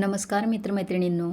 नमस्कार मित्रमैत्रिणींनो.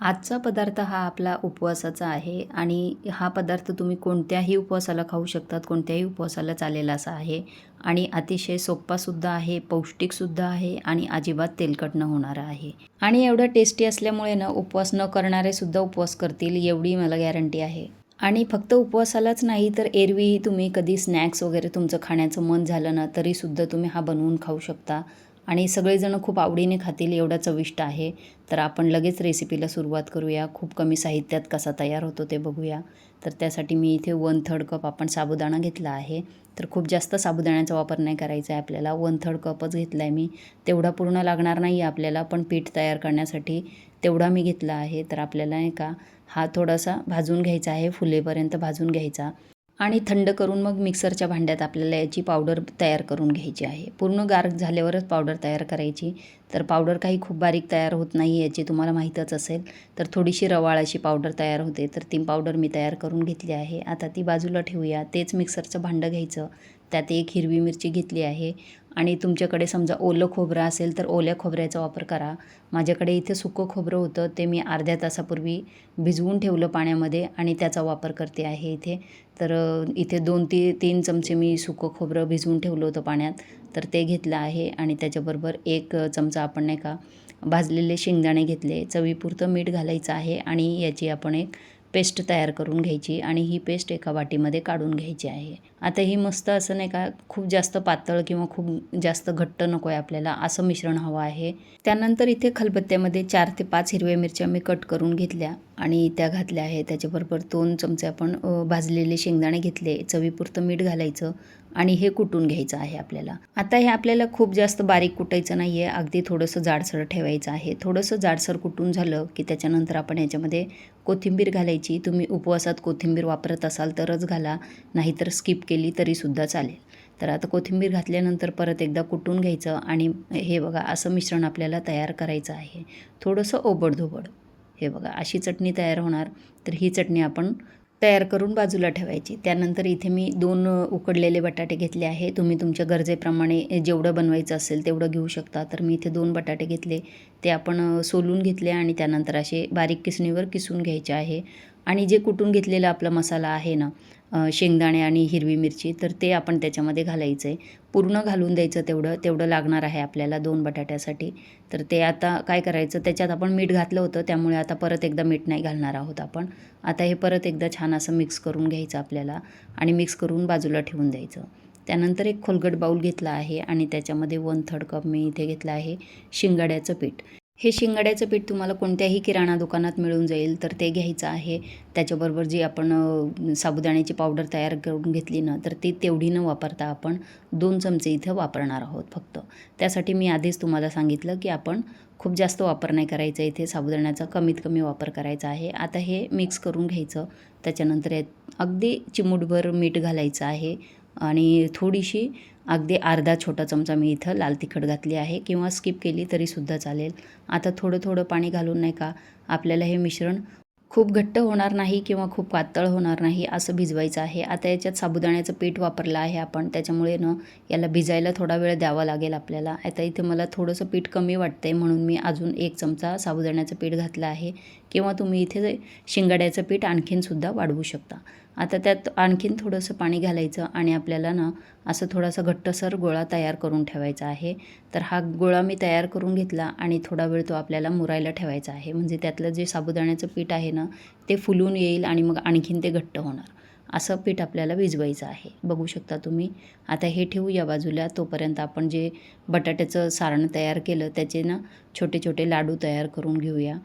आजचा पदार्थ हा आपला उपवासाचा आहे आणि हा पदार्थ तुम्ही कोणत्याही उपवासाला खाऊ शकतात कोणत्याही उपवासाला चालेल असा आहे. आणि अतिशय सोप्पासुद्धा आहे पौष्टिकसुद्धा आहे आणि अजिबात तेलकट न होणारा आहे. आणि एवढं टेस्टी असल्यामुळे ना उपवास न करणारेसुद्धा उपवास करतील एवढी मला गॅरंटी आहे. आणि फक्त उपवासालाच नाही तर एरवी तुम्ही कधी स्नॅक्स वगैरे तुमचं खाण्याचं मन झालं ना तरीसुद्धा तुम्ही हा बनवून खाऊ शकता. आणि सगळेजणं खूप आवडीने खातील एवढा चविष्ट आहे. तर आपण लगेच रेसिपीला सुरुवात करूया. खूप कमी साहित्यात कसा तयार होतो ते बघूया. तर त्यासाठी मी इथे वन थर्ड कप आपण साबुदाणा घेतला आहे. तर खूप जास्त साबुदाण्याचा वापर नाही करायचा आहे आपल्याला. वन थर्ड कपच घेतला आहे मी. तेवढा पूर्ण लागणार नाही आहे आपल्याला पण पीठ तयार करण्यासाठी तेवढा मी घेतला आहे. तर आपल्याला नाही का हा थोडासा भाजून घ्यायचा आहे. फुलेपर्यंत भाजून घ्यायचा. आणि थंड करून मग मिक्सरच्या भांड्यात आपल्याला याची पावडर तयार करून घ्यायची आहे. पूर्ण गार झाल्यावरच पावडर तयार करायची. तर पावडर काही खूप बारीक तयार होत नाही याची तुम्हाला माहीतच असेल. तर थोडीशी रवाळ अशी पावडर तयार होते. तर ती पावडर मी तयार करून घेतली आहे. आता ती बाजूला ठेवूया. तेच मिक्सरचं भांडं घ्यायचं. त्यात एक हिरवी मिरची घेतली आहे. आणि तुमच्याकडे समजा ओलं खोबरं असेल तर ओल्या खोबऱ्याचा वापर करा. माझ्याकडे इथे सुकं खोबरं होतं ते मी अर्ध्या तासापूर्वी भिजवून ठेवलं पाण्यामध्ये आणि त्याचा वापर करते आहे इथे. तर इथे दोन ती तीन चमचे मी सुकं खोबरं भिजवून ठेवलं होतं पाण्यात. तर ते घेतलं आहे आणि त्याच्याबरोबर एक चमचा आपण नाही का भाजलेले शेंगदाणे घेतले. चवीपुरतं मीठ घालायचं आहे आणि याची आपण एक पेस्ट तयार करून घ्यायची आणि ही पेस्ट एका वाटीमध्ये काढून घ्यायची आहे. आता ही मस्त असं नाही का खूप जास्त पातळ किंवा खूप जास्त घट्ट नको आहे आपल्याला असं मिश्रण हवं आहे. त्यानंतर इथे खलबत्त्यामध्ये चार ते पाच हिरव्या मिरच्या मी कट करून घेतल्या आणि त्या घातल्या आहे त्याच्याबरोबर दोन चमचे आपण भाजलेले शेंगदाणे घेतले चवीपुरतं मीठ घालायचं आणि हे कुटून घ्यायचं आहे आपल्याला. आता हे आपल्याला खूप जास्त बारीक कुटायचं नाही आहे अगदी थोडंसं जाडसर ठेवायचं आहे. थोडंसं जाडसर कुटून झालं की त्याच्यानंतर आपण याच्यामध्ये कोथिंबीर घालायची. तुम्ही उपवासात कोथिंबीर वापरत असाल तरच घाला नाहीतर स्किप केली तरीसुद्धा चालेल. तर आता कोथिंबीर घातल्यानंतर परत एकदा कुटून घ्यायचं आणि हे बघा असं मिश्रण आपल्याला तयार करायचं आहे. थोडंसं ओबडधोबड. हे बघा अशी चटणी तयार होणार. तर ही चटणी आपण तयार करून बाजूला ठेवायची. त्यानंतर इथे मी दोन उकडलेले बटाटे घेतले आहे. तुम्ही तुमच्या गरजेप्रमाणे जेवढं बनवायचं असेल तेवढं घेऊ शकता. तर मी इथे दोन बटाटे घेतले. ते आपण सोलून घेतले आणि त्यानंतर असे बारीक किसणीवर किसून घ्यायचे आहे. आणि जे कुटून घेतलेला आपला मसाला आहे ना शेंगदाणे आणि हिरवी मिरची तर ते आपण त्याच्यामध्ये घालायचं आहे पूर्ण घालून द्यायचं तेवढं तेवढं लागणार आहे आपल्याला दोन बटाट्यासाठी. तर ते आता काय करायचं त्याच्यात आपण मीठ घातलं होतं त्यामुळे आता परत एकदा मीठ नाही घालणार आहोत आपण. आता हे परत एकदा छान असं मिक्स करून घ्यायचं आपल्याला आणि मिक्स करून बाजूला ठेवून द्यायचं. त्यानंतर एक खोलगट बाऊल घेतला आहे आणि त्याच्यामध्ये वन थर्ड कप मी इथे घेतला आहे शिंगाड्याचं पीठ. हे शिंगाड्याचं पीठ तुम्हाला कोणत्याही किराणा दुकानात मिळून जाईल तर ते घ्यायचं आहे. त्याच्याबरोबर जी आपण साबुदाण्याची पावडर तयार करून घेतली ना तर ती तेवढी न वापरता आपण दोन चमचे इथं वापरणार आहोत फक्त. त्यासाठी मी आधीच तुम्हाला सांगितलं की आपण खूप जास्त वापर नाही करायचा इथे साबुदाण्याचा कमीत कमी वापर करायचा आहे. आता हे मिक्स करून घ्यायचं त्याच्यानंतर अगदी चिमूटभर मीठ घालायचं आहे आणि थोडीशी अगदी अर्धा छोटा चमचा मी इथं लाल तिखट घातली आहे. किंवा स्किप केली तरीसुद्धा चालेल. आता थोडं थोडं पाणी घालून नाही का आपल्याला हे मिश्रण खूप घट्ट होणार नाही किंवा खूप पातळ होणार नाही असं भिजवायचं आहे. आता याच्यात साबुदाण्याचं पीठ वापरलं आहे आपण. त्याच्यामुळे न याला भिजायला थोडा वेळ द्यावा लागेल आपल्याला. आता इथे मला थोडंसं पीठ कमी वाटतं आहे म्हणून मी अजून एक चमचा साबुदाण्याचं पीठ घातलं आहे. किंवा तुम्ही इथे शिंगाड्याचं पीठ आणखीनसुद्धा वाढवू शकता. आता त्यात आणखीन थोडंसं पाणी घालायचं आणि आपल्याला ना असं थोडासा घट्टसर गोळा तयार करून ठेवायचा आहे. तर हा गोळा मी तयार करून घेतला आणि थोडा वेळ तो आपल्याला मुरायला ठेवायचा आहे. म्हणजे त्यातलं जे साबुदाण्याचं पीठ आहे ना ते फुलून येईल आणि मग आणखीन ते घट्ट होणार. असं पीठ आपल्याला भिजवायचं आहे. बघू शकता तुम्ही. आता हे ठेवू या बाजूला. तोपर्यंत आपण जे बटाट्याचं सारण तयार केलं त्याचे ना छोटे छोटे लाडू तयार करून घेऊया.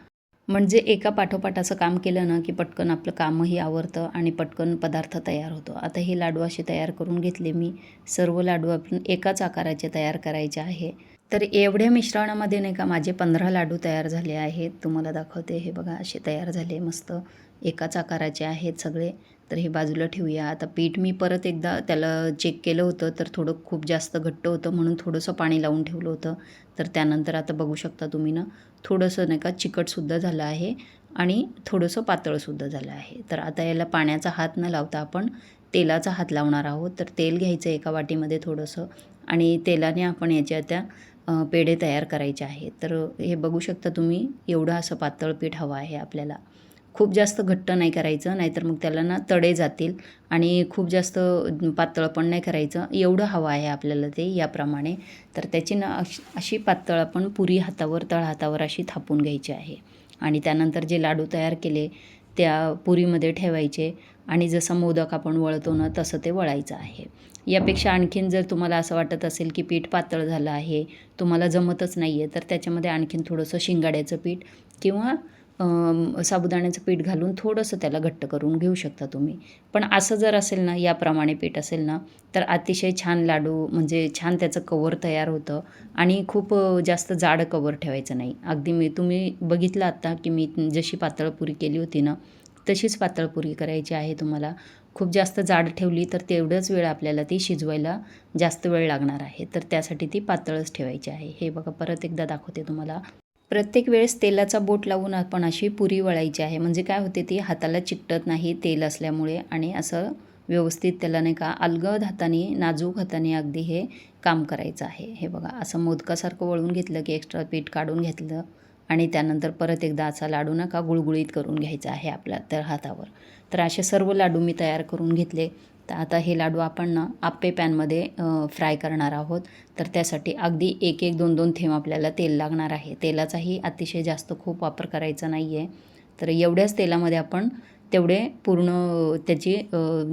म्हणजे एका पाठोपाठ असं काम केलं ना की पटकन आपलं कामही आवरतं आणि पटकन पदार्थ तयार होतो. आता हे लाडू असे तयार करून घेतले मी. सर्व लाडू आपण एकाच आकाराचे तयार करायचे आहे. तर एवढ्या मिश्रणामध्ये नाही का माझे पंधरा लाडू तयार झाले आहेत. तुम्हाला दाखवते हे बघा असे तयार झाले मस्त. एकाच आकाराचे आहेत सगळे. तर हे बाजूला ठेवूया. आता पीठ मी परत एकदा त्याला चेक केलं होतं तर थोडं खूप जास्त घट्ट होतं म्हणून थोडंसं पाणी लावून ठेवलं होतं. तर त्यानंतर आता बघू शकता तुम्ही ना थोडंसं नाही का चिकटसुद्धा झालं आहे आणि थोडंसं पातळसुद्धा झालं आहे. तर आता याला पाण्याचा हात न लावता आपण तेलाचा हात लावणार आहोत. तर तेल घ्यायचं एका वाटीमध्ये थोडंसं आणि तेलाने आपण याच्या त्या पेढे तयार करायचे आहेत. तर हे बघू शकता तुम्ही एवढं असं पातळ पीठ हवं आहे आपल्याला. खूप जास्त घट्ट नाही करायचं नाहीतर मग त्याला ना तडे जातील आणि खूप जास्त पातळ पण नाही करायचं. एवढं हवं आहे आपल्याला ते याप्रमाणे. तर त्याची ना अशी अशी पातळ आपण पुरी हातावर तळ हातावर अशी थापून घ्यायची आहे. आणि त्यानंतर जे लाडू तयार केले त्या पुरीमध्ये ठेवायचे आणि जसं मोदक आपण वळतो ना तसं ते वळायचं आहे. यापेक्षा आणखीन जर तुम्हाला असं वाटत असेल की पीठ पातळ झालं आहे तुम्हाला जमतच नाही आहे तर त्याच्यामध्ये आणखीन थोडंसं शिंगाड्याचं पीठ किंवा साबुदाण्याचं पीठ घालून थोडंसं त्याला घट्ट करून घेऊ शकता तुम्ही. पण असं जर असेल ना याप्रमाणे पीठ असेल ना तर अतिशय छान लाडू म्हणजे छान त्याचं कवर तयार होतं आणि खूप जास्त जाड कवर ठेवायचं नाही. अगदी मी तुम्ही बघितलं आत्ता की मी जशी पातळ पुरी केली होती ना तशीच पातळ पुरी करायची आहे तुम्हाला. खूप जास्त जाड ठेवली तर तेवढंच वेळ आपल्याला ती शिजवायला जास्त वेळ लागणार आहे. तर त्यासाठी ती पातळच ठेवायची आहे. हे बघा परत एकदा दाखवते तुम्हाला. प्रत्येक वेळेस तेलाचा बोट लावून आपण अशी पुरी वळायची आहे. म्हणजे काय होते ती हाताला चिकटत नाही तेल असल्यामुळे आणि असं व्यवस्थित त्याला नाही का अलगद हाताने नाजूक हाताने अगदी हे काम करायचं आहे. हे बघा असं मोदकासारखं वळून घेतलं की एक्स्ट्रा पीठ काढून घेतलं. आणि त्यानंतर परत एकदा असा लाडू नका गुळगुळीत करून घ्यायचा आहे आपल्या तर हातावर. तर असे सर्व लाडू मी तयार करून घेतले. तर आता हे लाडू आपण ना आप्पे पॅनमध्ये फ्राय करणार आहोत. तर त्यासाठी अगदी एक एक दोन दोन थेंब आपल्याला तेल लागणार आहे. तेलाचाही अतिशय जास्त खूप वापर करायचा नाही आहे तर एवढ्याच तेलामध्ये आपण तेवढे पूर्ण त्याची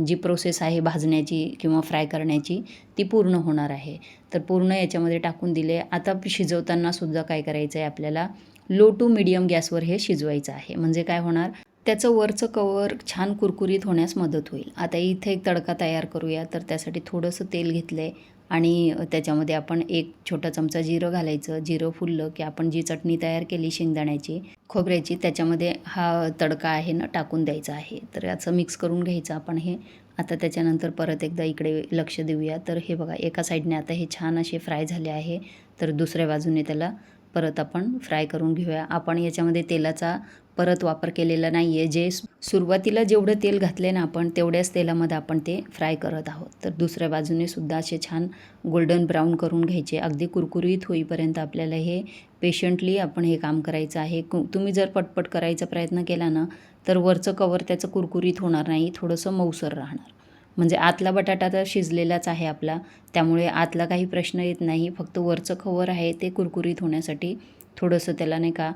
जी प्रोसेस आहे भाजण्याची किंवा फ्राय करण्याची ती पूर्ण होणार आहे. तर पूर्ण याच्यामध्ये टाकून दिले. आता शिजवताना सुद्धा काय करायचं आहे आपल्याला? लो टू मिडियम गॅसवर हे शिजवायचं आहे. म्हणजे काय होणार? त्याचं वरचं कवर छान कुरकुरीत होण्यास मदत होईल. आता इथे एक तडका तयार करूया. तर त्यासाठी थोडंसं तेल घेतलं आहे आणि त्याच्यामध्ये आपण एक छोटा चमचा जिरं घालायचं. जिरं फुललं की आपण जी चटणी तयार केली शेंगदाण्याची खोबऱ्याची त्याच्यामध्ये हा तडका आहे ना टाकून द्यायचा आहे. तर याचं मिक्स करून घ्यायचं आपण हे. आता त्याच्यानंतर परत एकदा इकडे लक्ष देऊया. तर हे बघा एका साईडने आता हे छान असे फ्राय झाले आहे. तर दुसऱ्या बाजूने त्याला परत आपण फ्राय करून घेऊया. आपण याच्यामध्ये तेलाचा परत वापर केलेला नाही आहे जे सुरुवातीला जेवढं तेल घातले ना आपण तेवढ्याच तेलामध्ये आपण ते फ्राय करत आहोत. तर दुसऱ्या बाजूने सुद्धा असे छान गोल्डन ब्राऊन करून घ्यायचे. अगदी कुरकुरीत होईपर्यंत आपल्याला हे पेशंटली आपण हे काम करायचं आहे. तुम्ही जर पटपट करायचा प्रयत्न केला ना तर वरचं कवर त्याचं कुरकुरीत होणार नाही. थोडंसं मऊसर राहणार. म्हणजे आतला बटाटा तर शिजलेलाच आहे आपला. त्यामुळे आतला काही प्रश्न येत नाही. फक्त वरचं खवर आहे ते कुरकुरीत होण्यासाठी थोडंसं त्याला नाही का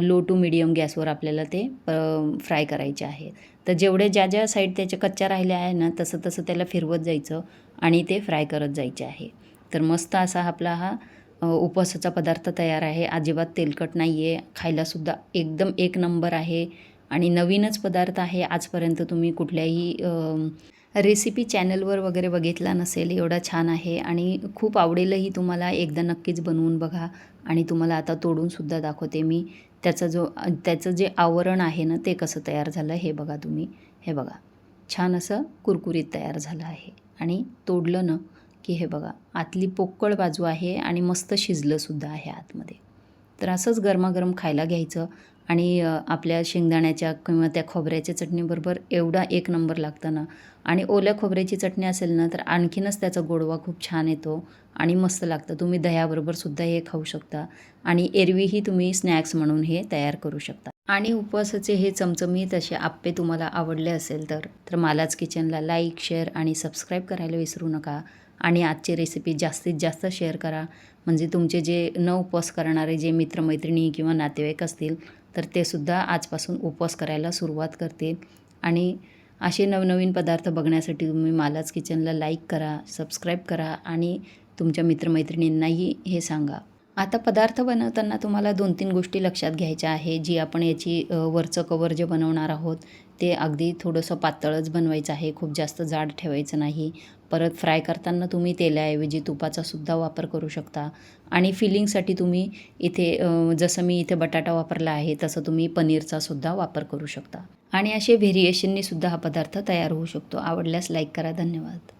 लो टू मिडियम गॅसवर आपल्याला ते फ्राय करायचे आहे. तर जेवढे ज्या ज्या साईड त्याच्या कच्च्या राहिल्या आहे ना तसं तसं त्याला फिरवत जायचं आणि ते फ्राय करत जायचे आहे. तर मस्त असा आपला हा उपवासाचा पदार्थ तयार आहे. अजिबात तेलकट नाही आहे खायलासुद्धा एकदम एक नंबर आहे. आणि नवीनच पदार्थ आहे. आजपर्यंत तुम्ही कुठल्याही रेसिपी चॅनलवर वगैरे बघितला नसेल एवढा छान आहे आणि खूप आवडेलही तुम्हाला. एकदा नक्कीच बनवून बघा आणि तुम्हाला आता तोडूनसुद्धा दाखवते मी. त्याचा जो त्याचं जे आवरण आहे ना ते कसं तयार झालं हे बघा तुम्ही. हे बघा छान असं कुरकुरीत तयार झालं आहे. आणि तोडलं ना की हे बघा आतली पोकळ बाजू आहे आणि मस्त शिजलंसुद्धा आहे आतमध्ये. तर असंच गरमागरम खायला घ्यायचं आणि आपल्या शेंगदाण्याच्या किंवा त्या खोबऱ्याच्या चटणीबरोबर एवढा एक नंबर लागतं ना आणि ओल्या खोबऱ्याची चटणी असेल ना तर आणखीनच त्याचा गोडवा खूप छान येतो आणि मस्त लागतं. तुम्ही दह्याबरोबर सुद्धा हे खाऊ शकता आणि एरवीही तुम्ही स्नॅक्स म्हणून हे तयार करू शकता. आणि उपवासाचे हे चमचमीत असे आप्पे तुम्हाला आवडले असेल तर तर मालाच किचनला लाईक शेअर आणि सबस्क्राईब करायला विसरू नका. आणि आजची रेसिपी जास्तीत जास्त शेअर करा. म्हणजे तुमचे जे न उपवास करणारे जे मित्रमैत्रिणी किंवा नातेवाईक असतील तर ते सुद्धा आजपासून उपवास करायला सुरुवात करतील. आणि असे नवनवीन पदार्थ बघण्यासाठी तुम्ही मालाच किचनला लाईक करा सबस्क्राईब करा आणि तुमच्या मित्रमैत्रिणींनाही हे सांगा. आता पदार्थ बनवताना तुम्हाला दोन तीन गोष्टी लक्षात घ्यायच्या आहे जी आपण याची वरचं कवर जे बनवणार आहोत ते अगदी थोडंसं पातळच बनवायचं आहे खूप जास्त जाड ठेवायचं नाही. परत फ्राय करताना तुम्ही तेलाऐवजी तुपाचा सुद्धा वापर करू शकता. आणि फिलिंगसाठी तुम्ही इथे जसं मी इथे बटाटा वापरला आहे तसं तुम्ही पनीरचा सुद्धा वापर करू शकता. आणि असे व्हेरिएशननी सुद्धा हा पदार्थ तयार होऊ शकतो. आवडल्यास लाईक करा. धन्यवाद.